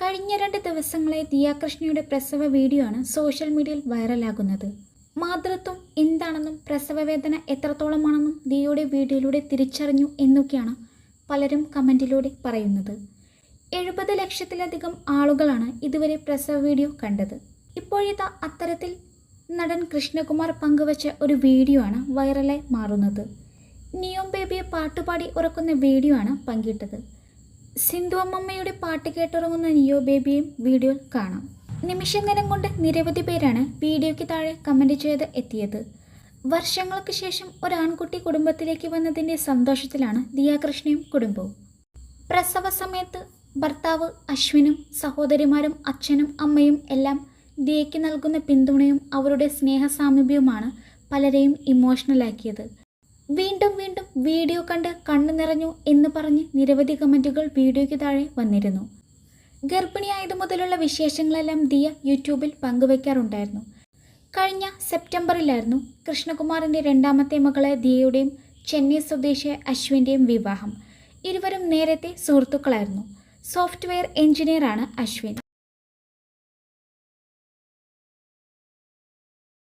കഴിഞ്ഞ രണ്ട് ദിവസങ്ങളെ ദിയാകൃഷ്ണയുടെ പ്രസവ വീഡിയോ ആണ് സോഷ്യൽ മീഡിയയിൽ വൈറലാകുന്നത്. മാതൃത്വം എന്താണെന്നും പ്രസവവേദന എത്രത്തോളമാണെന്നും ദിയയുടെ വീഡിയോയിലൂടെ തിരിച്ചറിഞ്ഞു എന്നൊക്കെയാണ് പലരും കമന്റിലൂടെ പറയുന്നത്. എഴുപത് ലക്ഷത്തിലധികം ആളുകളാണ് ഇതുവരെ പ്രസവ വീഡിയോ കണ്ടത്. ഇപ്പോഴത്തെ അത്തരത്തിൽ നടൻ കൃഷ്ണകുമാർ പങ്കുവച്ച ഒരു വീഡിയോ ആണ് വൈറലായി മാറുന്നത്. നിയോം ബേബിയെ പാട്ടുപാടി ഉറക്കുന്ന വീഡിയോ ആണ് പങ്കിട്ടത്. സിന്ധു അമ്മമ്മയുടെ പാട്ട് കേട്ടിറങ്ങുന്ന നിയോ ബേബിയും വീഡിയോ കാണാം. നിമിഷ നേരം കൊണ്ട് നിരവധി പേരാണ് വീഡിയോയ്ക്ക് താഴെ കമന്റ് ചെയ്ത് എത്തിയത്. വർഷങ്ങൾക്ക് ശേഷം ഒരു ആൺകുട്ടി കുടുംബത്തിലേക്ക് വന്നതിന്റെ സന്തോഷത്തിലാണ് ദിയാകൃഷ്ണയും കുടുംബവും. പ്രസവ സമയത്ത് ഭർത്താവ് അശ്വിനും സഹോദരിമാരും അച്ഛനും അമ്മയും എല്ലാം ദിയയ്ക്ക് നൽകുന്ന പിന്തുണയും അവരുടെ സ്നേഹ സാമീപ്യവുമാണ് പലരെയും ഇമോഷണലാക്കിയത്. വീണ്ടും വീണ്ടും വീഡിയോ കണ്ട് കണ്ണു നിറഞ്ഞു എന്ന് പറഞ്ഞ് നിരവധി കമന്റുകൾ വീഡിയോയ്ക്ക് താഴെ വന്നിരുന്നു. ഗർഭിണിയായതു മുതലുള്ള വിശേഷങ്ങളെല്ലാം ദിയ യൂട്യൂബിൽ പങ്കുവയ്ക്കാറുണ്ടായിരുന്നു കഴിഞ്ഞ സെപ്റ്റംബറിലായിരുന്നു കൃഷ്ണകുമാറിന്റെ രണ്ടാമത്തെ മകളെ ദിയയുടെയും ചെന്നൈ സ്വദേശിയായ അശ്വിന്റെയും വിവാഹം. ഇരുവരും നേരത്തെ സുഹൃത്തുക്കളായിരുന്നു. സോഫ്റ്റ്വെയർ എഞ്ചിനീയറാണ് അശ്വിൻ.